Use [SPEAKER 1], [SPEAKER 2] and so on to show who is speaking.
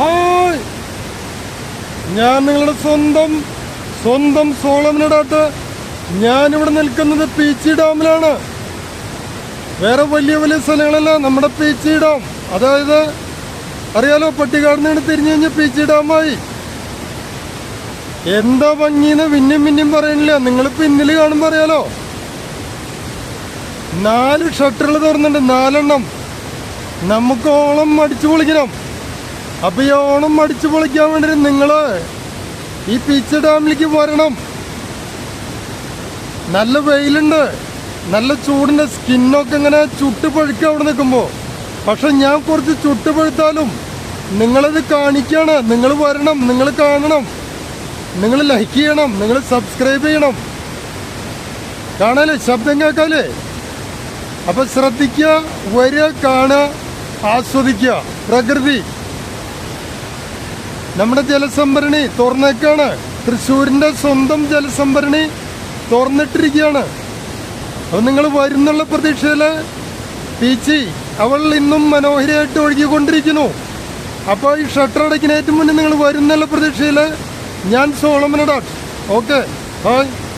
[SPEAKER 1] Hi. ഞാൻ നിങ്ങളുടെ സ്വന്തം സ്വന്തം സോളമിനടാത്ത് ഞാനിവിടെ നിൽക്കുന്നത് പീച്ചി ഡാമിലാണ്. വേറെ വലിയ വലിയ സ്ഥലങ്ങളല്ല നമ്മുടെ പീച്ചി ഡാം. അതായത് അറിയാലോ പട്ടിക്കാട് നിന്ന് തിരിഞ്ഞു കഴിഞ്ഞാൽ പീച്ചി ഡാമായി. എന്താ ഭംഗിന്ന് പിന്നെയും പിന്നെയും പറയണില്ല. നിങ്ങൾ പിന്നിൽ കാണുമ്പോൾ അറിയാലോ. നാല് ഷട്ടറുകൾ തുറന്നുണ്ട് നാലെണ്ണം. നമുക്ക് ഓളം അടിച്ചു പൊളിക്കണം. അപ്പൊ ഈ ഓണം അടിച്ചു പൊളിക്കാൻ വേണ്ടി നിങ്ങൾ ഈ പീച്ച് ഡാമിലേക്ക് വരണം. നല്ല വെയിലുണ്ട്. നല്ല ചൂടിന്റെ സ്കിന്നൊക്കെ ഇങ്ങനെ ചുട്ടുപഴുക്കുക അവിടെ നിൽക്കുമ്പോൾ പക്ഷെ ഞാൻ കുറച്ച് ചുട്ടുപഴുത്താലും നിങ്ങളത് കാണിക്കണം. നിങ്ങൾ വരണം നിങ്ങൾ കാണണം. നിങ്ങൾ ലൈക്ക് ചെയ്യണം നിങ്ങൾ സബ്സ്ക്രൈബ് ചെയ്യണം. കാണാലേ ശബ്ദം കേൾക്കാലേ അപ്പൊ ശ്രദ്ധിക്കുക വരിക കാണുക ആസ്വദിക്കുക. പ്രകൃതി. നമ്മുടെ ജലസംഭരണി തുറന്നേക്കാണ്. തൃശ്ശൂരിന്റെ സ്വന്തം ജലസംഭരണി തുറന്നിട്ടിരിക്കുകയാണ്. അപ്പം നിങ്ങൾ വരുന്നുള്ള പ്രതീക്ഷയിൽ പീച്ചി അവൾ ഇന്നും മനോഹരമായിട്ട് ഒഴുകിക്കൊണ്ടിരിക്കുന്നു. അപ്പോൾ ഈ ഷട്ടർ അടയ്ക്കുന്നതിന് മുന്നേ നിങ്ങൾ വരുന്നുള്ള പ്രതീക്ഷയിൽ ഞാൻ സോളമനടാ ഓക്കെ ഹായ്